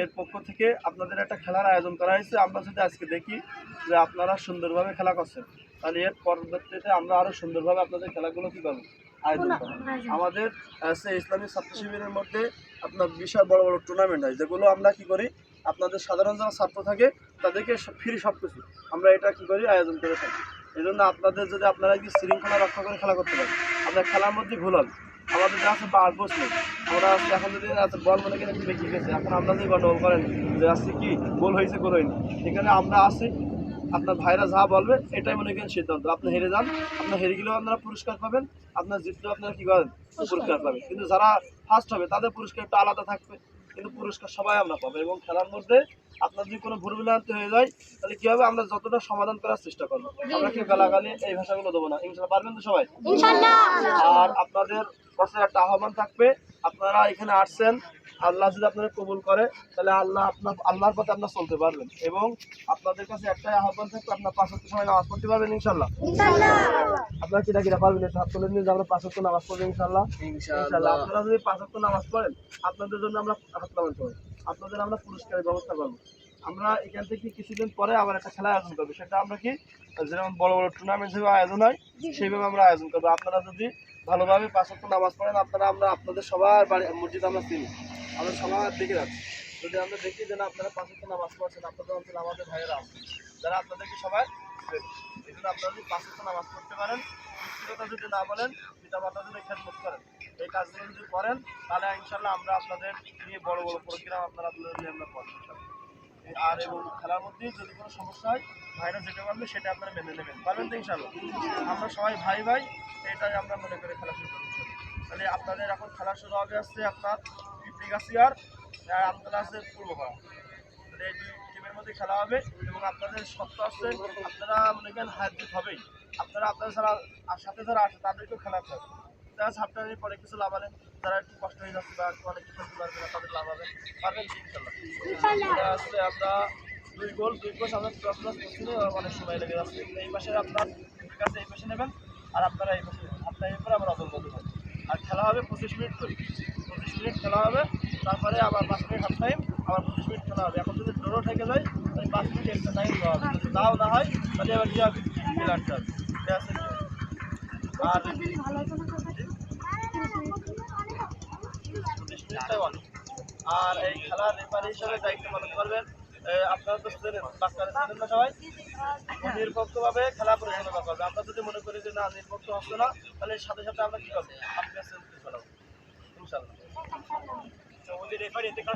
এর পক্ষ থেকে আপনাদের একটা খেলার আয়োজন করা হয়েছে। আমরা যদি আজকে দেখি যে আপনারা সুন্দরভাবে খেলা করছেন তাহলে এর পরবর্তীতে আমরা আরও সুন্দরভাবে আপনাদের খেলাগুলো কী পাবো আয়োজন করব? আমাদের সে ইসলামী ছাত্র শিবিরের মধ্যে আপনার বিশাল বড় বড় টুর্নামেন্ট হয় যেগুলো আমরা কি করি আপনাদের সাধারণ যারা ছাত্র থাকে তাদেরকে ফ্রি সব কিছু। আমরা এটা কি করি আয়োজন করে থাকি। এই জন্য আপনাদের যদি আপনারা কি শৃঙ্খলা রক্ষা করে খেলা করতে পারেন আপনার খেলার মধ্যে ভুল হবে। আমাদের যা আছে বার আমরা এখন যদি বল মনে কিনা একটু বেশি গেছে এখন আমরা যদি গন্ডগোল করেন যে আসছে কি গোল হয়েছে, গোল হয়নি। এখানে আমরা আছি, আপনার ভাইরা যা বলবে, এটাই মনে করেন সিদ্ধান্ত। আপনি হেরে যান, আপনার হেরে গেলেও আপনারা পুরস্কার পাবেন, আপনার জিতলেও আপনারা কি করেন? পুরস্কার পাবেন। কিন্তু যারা ফার্স্ট হবে, তাদের পুরস্কার একটু আলাদা থাকবে। কিন্তু পুরস্কার সবাই আমরা পাবো এবং খেলার মধ্যে আপনার যদি কোনো ভুল ভুলান্তি হয়ে যায় তাহলে কি হবে আমরা যতটা সমাধান করার চেষ্টা করব? আমরা কেউ গালাগালি এই ভাষাগুলো দেবো না? ইনশাল্লাহ পারবেন তো সবাই? আর আপনাদের কাছে একটা আহ্বান থাকবে আপনারা এখানে আসছেন আল্লাহ যদি আপনাদের কবুল করে তাহলে আল্লাহ আপনার আল্লাহর পথে আপনার চলতে পারবেন এবং আপনাদের কাছে একটাই আহ্বান থাকবে আপনার ওয়াক্ত সময় নামাজ পড়তে পারবেন ইনশাল্লাহ। আপনারা কিনা কিনা পারবেন একটু হাত তুলে নিয়ে আমরা পাঁচ ওয়াক্ত নামাজ পড়ব ইনশাল্লাহ ইনশাল্লাহ আপনারা যদি পাঁচ ওয়াক্ত নামাজ পড়েন আপনাদের জন্য আমরা হাত নামান করব আপনাদের আমরা পুরস্কারের ব্যবস্থা করব। আমরা এখান থেকে কিছুদিন পরে আবার একটা খেলা আয়োজন করব। সেটা আমরা কি যেরকম বড় বড় টুর্নামেন্ট হিসেবে আয়োজন হয় সেইভাবে আমরা আয়োজন করব। আপনারা যদি ভালোভাবে পাঁচ ওয়াক্ত নামাজ পড়েন আপনারা আমরা আপনাদের সবার বাড়ি মসজিদ আমরা চিনি। আমরা সবার দেখে রাখছি যদি আমরা দেখি যে না আপনারা পাঁচ ওয়াক্ত নামাজ পড়ছেন আপনাদের অঞ্চলে আমাদের ভাইয়েরা আছে যারা আপনাদেরকে সবাই জন্য আপনারা যদি পাঁচ নামাজ পড়তে পারেন কথা যদি না বলেন পিতা মাতা যদি খেদমত করেন। এই কাজগুলো যদি করেন, তাহলে ইনশাল্লাহ আমরা আপনাদের নিয়ে বড় বড় প্রোগ্রাম আপনারা আপনাদের নিয়ে আমরা করব আর এবং খেলার মধ্যে যদি কোনো সমস্যা হয়, ভাইরা যেটা বলবে সেটা আপনারা মেনে নেবেন। পারবেন তো ইনশাল্লাহ আমরা সবাই ভাই ভাই, এটাই আমরা মনে করে খেলা শুরু করব তাহলে আপনাদের এখন খেলা শুরু হবে আসছে আপনার পিপ্রিগাছিয়ার আর আপনারা আছে পূর্বপাড়া তাহলে এই টিমের মধ্যে খেলা হবে এবং আপনাদের সত্য আছে আপনারা মনে করেন জিত হবেই আপনারা আপনারা যারা সাথে যারা আসে তাদেরকেও খেলাতে হবে। তারা সাপ্তাহের পরে কিছু লাভালেন তারা একটু কষ্ট হয়ে যাচ্ছে বা একটু অনেক কিছু পারবে না, তাদের লাভ হবে। পারবেন ইনশাল্লাহ। আসলে আমরা দুই গোল, দুই কোষ আমরা প্লাস প্লাস করছি অনেক সময় লেগে যাচ্ছে। এই পাশে আপনার কাছে এই পাশে নেবেন, আর আপনারা এই পাশে আপনার এই পরে আমরা অদল বদল আর খেলা হবে পঁচিশ মিনিট করে। পঁচিশ মিনিট খেলা হবে। তারপরে আবার পাঁচ মিনিট হাফ টাইম আবার পঁচিশ মিনিট খেলা হবে। এখন যদি ড্রো থেকে যায়, তাহলে পাঁচ মিনিট এক্সট্রা টাইম দেওয়া হবে। যদি তাও না হয়, তাহলে এবার খেলাতে হবে আর আর এই খেলার রেফারি হিসাবে দায়িত্ব পালন করবেন আপনারা তো জানেন বাচ্চারা জানেন না সবাই। নিরপেক্ষভাবে খেলা পরিচালনা করবে আমরা যদি মনে করি যে না, নিরপেক্ষ হচ্ছে না, তাহলে সাথে সাথে আমরা কি করব? আপনার ইনশাল্লাহ